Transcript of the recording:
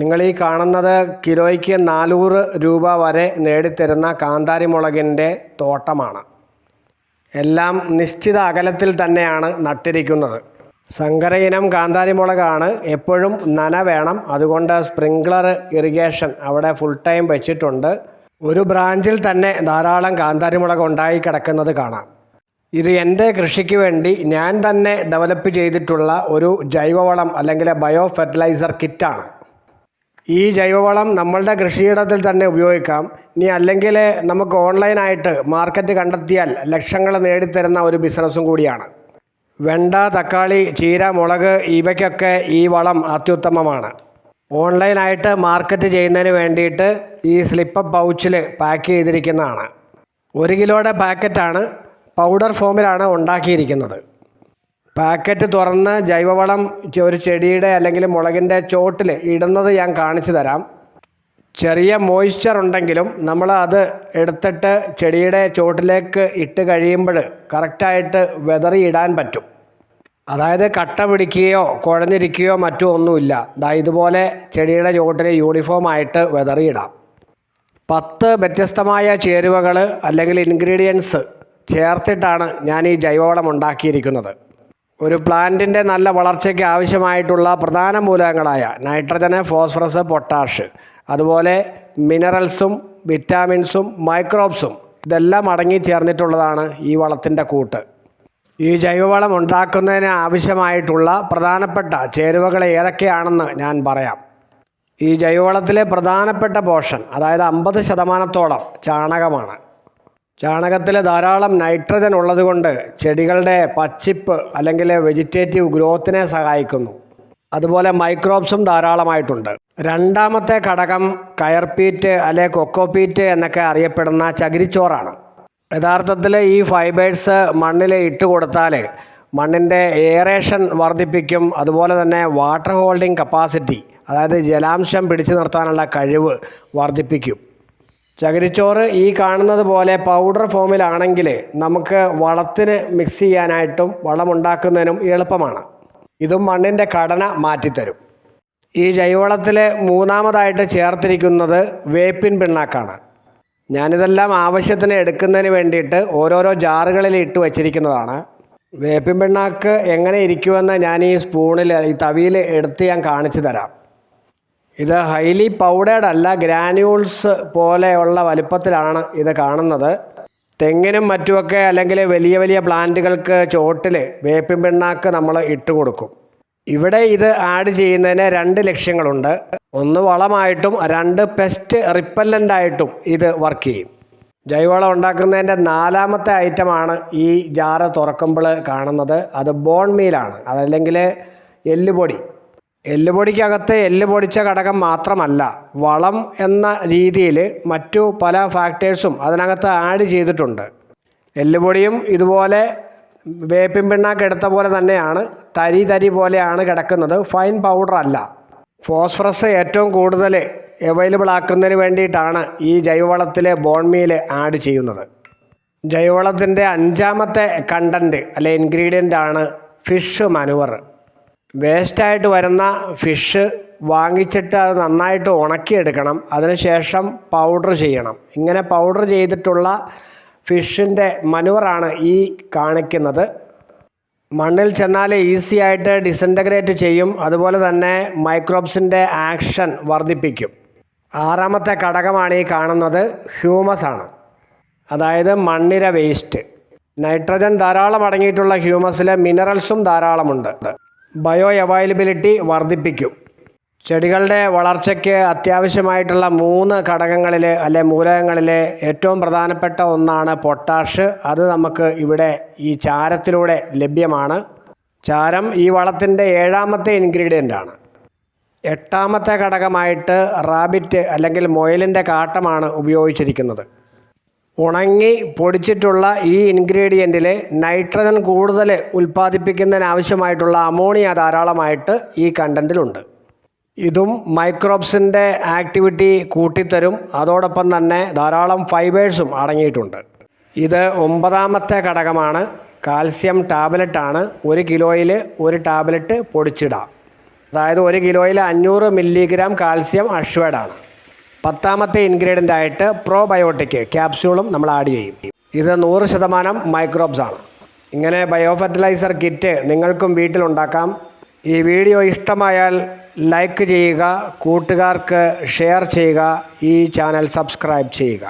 നിങ്ങൾ ഈ കാണുന്നത് കിലോയ്ക്ക് നാനൂറ് രൂപ വരെ നേടിത്തരുന്ന കാന്താരി മുളകിന്റെ തോട്ടമാണ്. എല്ലാം നിശ്ചിത അകലത്തിൽ തന്നെയാണ് നട്ടിരിക്കുന്നത്. സങ്കര ഇനം കാന്താരി മുളകാണ് എപ്പോഴും നന വേണം. അതുകൊണ്ട് സ്പ്രിങ്ക്ലർ ഇറിഗേഷൻ അവിടെ ഫുൾ ടൈം വെച്ചിട്ടുണ്ട്. ഒരു ബ്രാഞ്ചിൽ തന്നെ ധാരാളം കാന്താരി മുളക് ഉണ്ടായി കിടക്കുന്നത് കാണാം. ഇത് എന്റെ കൃഷിക്ക് വേണ്ടി ഞാൻ തന്നെ ഡെവലപ്പ് ചെയ്തിട്ടുള്ള ഒരു ജൈവവളം അല്ലെങ്കിൽ ബയോ ഫെർട്ടിലൈസർ കിറ്റാണ് ഈ ജൈവവളം നമ്മളുടെ കൃഷിയിടത്തിൽ തന്നെ ഉപയോഗിക്കാം. ഇനി അല്ലെങ്കിൽ നമുക്ക് ഓൺലൈനായിട്ട് മാർക്കറ്റ് കണ്ടെത്തിയാൽ ലക്ഷങ്ങൾ നേടിത്തരുന്ന ഒരു ബിസിനസ്സും കൂടിയാണ്. വെണ്ട തക്കാളി ചീര മുളക് ഇവയ്ക്കൊക്കെ ഈ വളം അത്യുത്തമമാണ്. ഓൺലൈനായിട്ട് മാർക്കറ്റ് ചെയ്യുന്നതിന് വേണ്ടിയിട്ട് ഈ സ്ലിപ്പ് പൗച്ചിൽ പാക്ക് ചെയ്തിരിക്കുന്നതാണ്. ഒരു കിലോയുടെ പാക്കറ്റാണ് പൗഡർ ഫോമിലാണ് ഉണ്ടാക്കിയിരിക്കുന്നത്. പാക്കറ്റ് തുറന്ന് ജൈവവളം ഒരു ചെടിയുടെ അല്ലെങ്കിൽ മുളകിന്റെ ചോട്ടിൽ ഇടുന്നത് ഞാൻ കാണിച്ചു തരാം. ചെറിയ മോയ്സ്ചർ ഉണ്ടെങ്കിലും നമ്മൾ അത് എടുത്തിട്ട് ചെടിയുടെ ചോട്ടിലേക്ക് ഇട്ട് കഴിയുമ്പോൾ കറക്റ്റായിട്ട് വെതറി ഇടാൻ പറ്റും. അതായത് കട്ട പിടിക്കുകയോ കുഴഞ്ഞിരിക്കുകയോ മറ്റോ ഒന്നുമില്ല. ദാ ഇതുപോലെ ചെടിയുടെ ചോട്ടിൽ യൂണിഫോമായിട്ട് വെതറിയിടാം പത്ത് വ്യത്യസ്തമായ ചേരുവകൾ അല്ലെങ്കിൽ ഇൻഗ്രീഡിയൻസ് ചേർത്തിട്ടാണ് ഞാൻ ഈ ജൈവവളം ഉണ്ടാക്കിയിരിക്കുന്നത്. ഒരു പ്ലാന്റിന്റെ നല്ല വളർച്ചയ്ക്ക് ആവശ്യമായിട്ടുള്ള പ്രധാന മൂലകങ്ങളായ നൈട്രജന് ഫോസ്ഫറസ് പൊട്ടാഷ് അതുപോലെ മിനറൽസും വിറ്റാമിൻസും മൈക്രോബ്സും ഇതെല്ലാം അടങ്ങി ചേർന്നിട്ടുള്ളതാണ് ഈ വളത്തിന്റെ കൂട്ട്. ഈ ജൈവവളം ഉണ്ടാക്കുന്നതിന് ആവശ്യമായിട്ടുള്ള പ്രധാനപ്പെട്ട ചേരുവകൾ ഏതൊക്കെയാണെന്ന് ഞാൻ പറയാം. ഈ ജൈവവളത്തിലെ പ്രധാനപ്പെട്ട പോഷൻ അതായത് അമ്പത് ശതമാനത്തോളം ചാണകമാണ്. ചാണകത്തിൽ ധാരാളം നൈട്രജൻ ഉള്ളതുകൊണ്ട് ചെടികളുടെ പച്ചിപ്പ് അല്ലെങ്കിൽ വെജിറ്റേറ്റീവ് ഗ്രോത്തിനെ സഹായിക്കുന്നു. അതുപോലെ മൈക്രോബ്സും ധാരാളമായിട്ടുണ്ട്. രണ്ടാമത്തെ ഘടകം കയർപീറ്റ് അല്ലെ കൊക്കോപീറ്റ് എന്നൊക്കെ അറിയപ്പെടുന്ന ചകിരിച്ചോറാണ്. യഥാർത്ഥത്തിൽ ഈ ഫൈബേഴ്സ് മണ്ണിൽ ഇട്ട് കൊടുത്താൽ മണ്ണിന്റെ എയറേഷൻ വർദ്ധിപ്പിക്കും അതുപോലെ തന്നെ വാട്ടർ ഹോൾഡിംഗ് കപ്പാസിറ്റി അതായത് ജലാംശം പിടിച്ചു നിർത്താനുള്ള കഴിവ് വർദ്ധിപ്പിക്കും. ചകിരിച്ചോറ് ഈ കാണുന്നത് പോലെ പൗഡർ ഫോമിലാണെങ്കിൽ നമുക്ക് വളത്തിന് മിക്സ് ചെയ്യാനായിട്ടും വളമുണ്ടാക്കുന്നതിനും എളുപ്പമാണ്. ഇതും മണ്ണിന്റെ ഘടന മാറ്റിത്തരും. ഈ ജൈവവളത്തിൽ മൂന്നാമതായിട്ട് ചേർത്തിരിക്കുന്നത് വേപ്പിൻ പിണ്ണാക്കാണ്. ഞാനിതെല്ലാം ആവശ്യത്തിന് എടുക്കുന്നതിന് വേണ്ടിയിട്ട് ഓരോരോ ജാറുകളിൽ ഇട്ട് വച്ചിരിക്കുന്നതാണ്. വേപ്പിൻ പിണ്ണാക്ക് എങ്ങനെ ഇരിക്കുമെന്ന് ഞാൻ ഈ സ്പൂണിൽ ഈ തവിയിൽ എടുത്ത് ഞാൻ കാണിച്ചു തരാം. ഇത് ഹൈലി പൗഡേർഡ് അല്ല ഗ്രാന്യൂൾസ് പോലെയുള്ള വലുപ്പത്തിലാണ് ഇത് കാണുന്നത്. തെങ്ങിനും മറ്റുമൊക്കെ അല്ലെങ്കിൽ വലിയ വലിയ പ്ലാന്റുകൾക്ക് ചോട്ടിൽ വേപ്പിൻ പിണ്ണാക്ക് നമ്മൾ ഇട്ട് കൊടുക്കും. ഇവിടെ ഇത് ആഡ് ചെയ്യുന്നതിന് രണ്ട് ലക്ഷ്യങ്ങളുണ്ട്. ഒന്ന് വളമായിട്ടും രണ്ട് പെസ്റ്റ് റിപ്പല്ലന്റായിട്ടും ഇത് വർക്ക് ചെയ്യും. ജൈവവളം ഉണ്ടാക്കുന്നതിന്റെ നാലാമത്തെ ഐറ്റമാണ് ഈ ജാറ് തുറക്കുമ്പോൾ കാണുന്നത്. അത് ബോൺ മീലാണ് അതല്ലെങ്കിൽ എല്ലുപൊടി. എല്ലുപൊടിക്കകത്ത് എല്ല് പൊടിച്ച ഘടകം മാത്രമല്ല വളം എന്ന രീതിയിൽ മറ്റു പല ഫാക്ടേഴ്സും അതിനകത്ത് ആഡ് ചെയ്തിട്ടുണ്ട്. എല്ലുപൊടിയും ഇതുപോലെ വേപ്പിൻ പിണ്ണാക്ക് എടുത്ത പോലെ തന്നെയാണ് തരി തരി പോലെയാണ് കിടക്കുന്നത്. ഫൈൻ പൗഡർ അല്ല. ഫോസ്ഫറസ് ഏറ്റവും കൂടുതൽ അവൈലബിൾ ആക്കുന്നതിന് വേണ്ടിയിട്ടാണ് ഈ ജൈവവളത്തിലെ ബോൺമീൽ ആഡ് ചെയ്യുന്നത്. ജൈവവളത്തിന്റെ അഞ്ചാമത്തെ കണ്ടന്റ് അല്ലെ ഇൻഗ്രീഡിയന്റ് ആണ് ഫിഷ് മനുവർ വേസ്റ്റായിട്ട് വരുന്ന ഫിഷ് വാങ്ങിച്ചിട്ട് അത് നന്നായിട്ട് ഉണക്കിയെടുക്കണം. അതിനുശേഷം പൗഡർ ചെയ്യണം. ഇങ്ങനെ പൗഡർ ചെയ്തിട്ടുള്ള ഫിഷിന്റെ മനുവറാണ് ഈ കാണിക്കുന്നത്. മണ്ണിൽ ചെന്നാൽ ഈസി ആയിട്ട് ഡിസന്റഗ്രേറ്റ് ചെയ്യും. അതുപോലെ തന്നെ മൈക്രോബ്സിന്റെ ആക്ഷൻ വർദ്ധിപ്പിക്കും. ആറാമത്തെ ഘടകമാണ് ഈ കാണുന്നത് ഹ്യൂമസ് ആണ്. അതായത് മണ്ണിര വേസ്റ്റ്. നൈട്രജൻ ധാരാളം അടങ്ങിയിട്ടുള്ള ഹ്യൂമസിൽ മിനറൽസും ധാരാളമുണ്ട്. ബയോ അവൈലബിലിറ്റി വർദ്ധിപ്പിക്കും. ചെടികളുടെ വളർച്ചയ്ക്ക് അത്യാവശ്യമായിട്ടുള്ള മൂന്ന് ഘടകങ്ങളിൽ അല്ലെ മൂലകങ്ങളിൽ ഏറ്റവും പ്രധാനപ്പെട്ട ഒന്നാണ് പൊട്ടാഷ്. അത് നമുക്ക് ഇവിടെ ഈ ചാരത്തിലൂടെ ലഭ്യമാണ്. ചാരം ഈ വളത്തിന്റെ ഏഴാമത്തെ ഇൻഗ്രീഡിയന്റ് ആണ്. എട്ടാമത്തെ ഘടകമായിട്ട് റാബിറ്റ് അല്ലെങ്കിൽ മൊയലിന്റെ കാട്ടമാണ് ഉപയോഗിച്ചിരിക്കുന്നത്. ഉണങ്ങി പൊടിച്ചിട്ടുള്ള ഈ ഇൻഗ്രീഡിയന്റിൽ നൈട്രജൻ കൂടുതൽ ഉൽപ്പാദിപ്പിക്കുന്നതിനാവശ്യമായിട്ടുള്ള അമോണിയ ധാരാളമായിട്ട് ഈ കണ്ടന്റിലുണ്ട് ഇതും മൈക്രോബ്സിന്റെ ആക്ടിവിറ്റി കൂട്ടിത്തരും. അതോടൊപ്പം തന്നെ ധാരാളം ഫൈബേഴ്സും അടങ്ങിയിട്ടുണ്ട്. ഇത് ഒമ്പതാമത്തെ ഘടകമാണ്. കാൽസ്യം ടാബ്ലറ്റാണ്. ഒരു കിലോയിൽ ഒരു ടാബ്ലറ്റ് പൊടിച്ചിടാം. അതായത് ഒരു കിലോയിൽ അഞ്ഞൂറ് മില്ലിഗ്രാം കാൽസ്യം അഷ്വേഡാണ്. പത്താമത്തെ ഇൻഗ്രീഡിയന്റ് ആയിട്ട് പ്രോബയോട്ടിക് ക്യാപ്സ്യൂളും നമ്മൾ ആഡ് ചെയ്യും. ഇത് നൂറ് ശതമാനം മൈക്രോബ്സ് ആണ്. ഇങ്ങനെ ബയോ ഫെർട്ടിലൈസർ കിറ്റ് നിങ്ങൾക്കും വീട്ടിലുണ്ടാക്കാം. ഈ വീഡിയോ ഇഷ്ടമായാൽ ലൈക്ക് ചെയ്യുക കൂട്ടുകാർക്ക് ഷെയർ ചെയ്യുക ഈ ചാനൽ സബ്സ്ക്രൈബ് ചെയ്യുക.